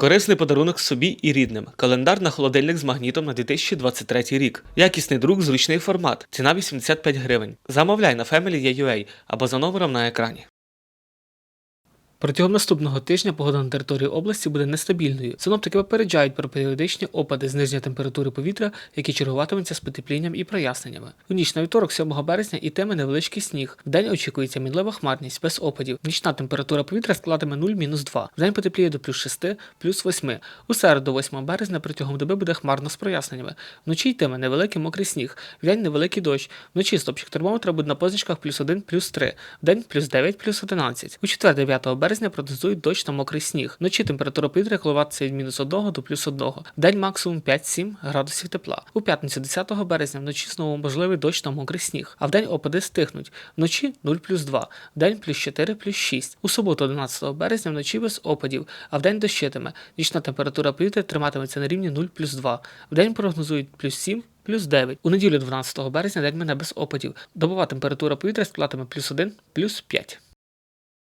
Корисний подарунок собі і рідним. Календар на холодильник з магнітом на 2023 рік. Якісний друк, зручний формат. Ціна 85 гривень. Замовляй на Family.ua або за номером на екрані. Протягом наступного тижня погода на території області буде нестабільною. Синоптики попереджають про періодичні опади зниження температури повітря, які чергуватимуться з потеплінням і проясненнями. У ніч на вівторок, 7 березня, ітиме невеличкий сніг. Вдень очікується мінлива хмарність без опадів. Нічна температура повітря складеме 0-2. Вдень потепліє до плюс 6, плюс 8. У середу, 8 березня, протягом доби буде хмарно з проясненнями. Вночі йтиме невеликий мокрий сніг. Вдень невеликий дощ. Вночі стопчик термометра буде на позначках плюс 1, плюс 3. Вдень плюс 9, плюс 11. У четвер 9 березня прогнозують дощ та мокрий сніг. Вночі температура повітря коливатися від мінус 1 до плюс 1. Вдень максимум 5-7 градусів тепла. У п'ятницю 10 березня вночі знову можливий дощ та мокрий сніг. А вдень опади стихнуть. Вночі 0 плюс 2, вдень плюс 4 плюс 6. У суботу 11 березня вночі без опадів, а вдень дощитиме. Нічна температура повітря триматиметься на рівні 0 плюс 2. Вдень прогнозують плюс 7 плюс 9. У неділю 12 березня день мене без опадів. Добова температура повітря складатиме плюс 1, плюс 5.